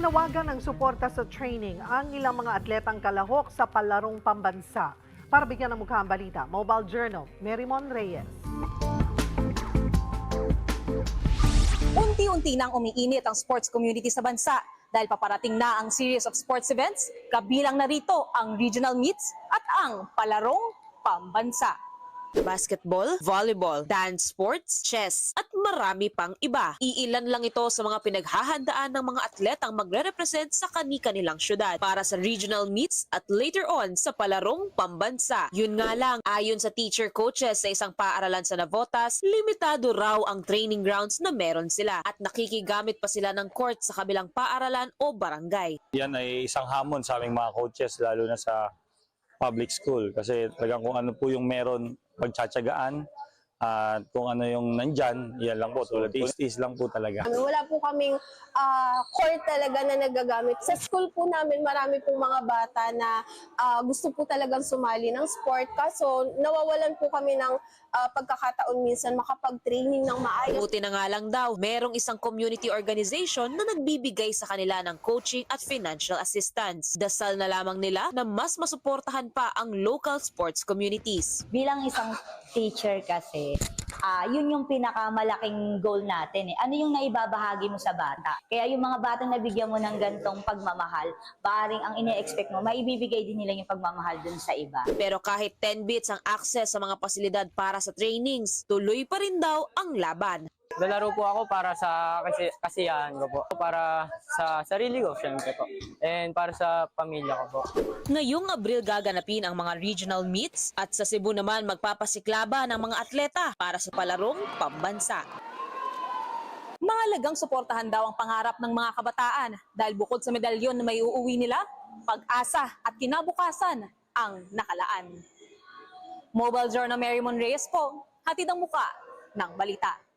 Nananawagan ng suporta sa training ang ilang mga atletang kalahok sa palarong pambansa. Para bigyan ng mukha ang balita, Mobile Journal, Merimon Reyes. Unti-unti nang umiinit ang sports community sa bansa dahil paparating na ang series of sports events, kabilang na rito ang regional meets at ang palarong pambansa. Basketball, volleyball, dance sports, chess, at marami pang iba. Iilan lang ito sa mga pinaghahandaan ng mga atletang magre-represent sa kani-kanilang syudad para sa regional meets at later on sa palarong pambansa. Yun nga lang, ayon sa teacher coaches sa isang paaralan sa Navotas, limitado raw ang training grounds na meron sila at nakikigamit pa sila ng court sa kabilang paaralan o barangay. Yan ay isang hamon sa aming mga coaches lalo na sa public school. Kasi talagang kung ano po yung meron pagtsatsagaan at kung ano yung nandyan, yan lang po. Tulad is lang po talaga. Ano, Wala po kaming ah, court talaga na nagagamit. Sa school po namin, marami pong mga bata na ah, gusto po talagang sumali ng sport. Kaso nawawalan po kami ng ah, pagkakataon minsan makapag-training ng maayos. Buti na nga lang daw, merong isang community organization na nagbibigay sa kanila ng coaching at financial assistance. Dasal na lamang nila na mas masuportahan pa ang local sports communities. bilang isang teacher kasi, ah yun yung pinakamalaking goal natin eh. Ano yung naibabahagi mo sa bata? Kaya yung mga batang nabigyan mo ng gantong pagmamahal, baring ang ine-expect mo, maibibigay din nila yung pagmamahal dun sa iba. Pero kahit 10 bits ang access sa mga pasilidad para sa trainings, tuloy pa rin daw ang laban. Lalaro po ako para sa kasi kasiyahan ko po. Para sa sarili ko, syempre po. And para sa pamilya ko po. Ngayong Abril gaganapin ang mga regional meets at sa Cebu naman magpapasiklaba ng mga atleta para sa palarong pambansa. Mahalagang suportahan daw ang pangarap ng mga kabataan dahil bukod sa medalyon na may uuwi nila, pag-asa at kinabukasan ang nakalaan. Mobile Journal Mary Mon Reyes po, hatid ang muka ng balita.